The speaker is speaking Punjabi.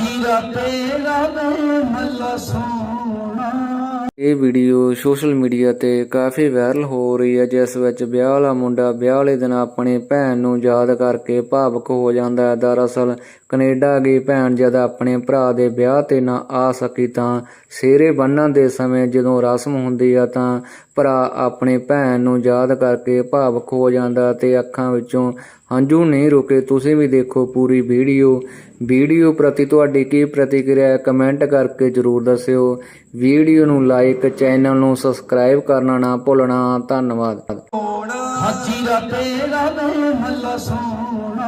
ਹਾਜੀ ਰਾਤੇ ਰਾਵੇ ਮੱਲਾ ਇਹ ਵੀਡੀਓ ਸੋਸ਼ਲ ਮੀਡੀਆ ਤੇ ਕਾਫੀ ਵਾਇਰਲ ਹੋ ਰਹੀ ਹੈ, ਜਿਸ ਵਿੱਚ ਵਿਆਹ ਵਾਲਾ ਮੁੰਡਾ ਵਿਆਹ ਵਾਲੇ ਦਿਨ ਆਪਣੀ ਭੈਣ ਨੂੰ ਯਾਦ ਕਰਕੇ ਭਾਵੁਕ ਹੋ ਜਾਂਦਾ ਹੈ। ਦਰਅਸਲ ਕੈਨੇਡਾ ਗਈ ਭੈਣ ਜਦ ਆਪਣੇ ਭਰਾ ਦੇ ਵਿਆਹ ਤੇ ਨਾ ਆ ਸਕੀ ਤਾਂ ਸਿਹਰੇ ਬੰਨਣ ਦੇ ਸਮੇਂ ਜਦੋਂ ਰਸਮ ਹੁੰਦੀ ਆ ਤਾਂ ਭਰਾ ਆਪਣੀ ਭੈਣ ਨੂੰ ਯਾਦ ਕਰਕੇ ਭਾਵੁਕ ਹੋ ਜਾਂਦਾ ਤੇ ਅੱਖਾਂ ਵਿੱਚੋਂ ਹੰਝੂ ਨਹੀਂ ਰੁਕੇ, ਤੁਸੀਂ ਵੀ ਦੇਖੋ ਪੂਰੀ ਵੀਡੀਓ। ਵੀਡੀਓ ਪ੍ਰਤੀ ਤੁਹਾਡੀ ਕੀ ਪ੍ਰਤੀਕਿਰਿਆ ਕਮੈਂਟ ਕਰਕੇ ਜਰੂਰ ਦੱਸਿਓ। ਵੀਡੀਓ ਨੂੰ ਲਾਈਕ, ਚੈਨਲ ਨੂੰ ਸਬਸਕ੍ਰਾਈਬ ਕਰਨਾ ਨਾ ਭੁੱਲਣਾ। ਧੰਨਵਾਦ। ਹਾਜੀ ਰਾਤੇ ਰਾਵੇ ਮੱਲਾ ਸੋਣਾ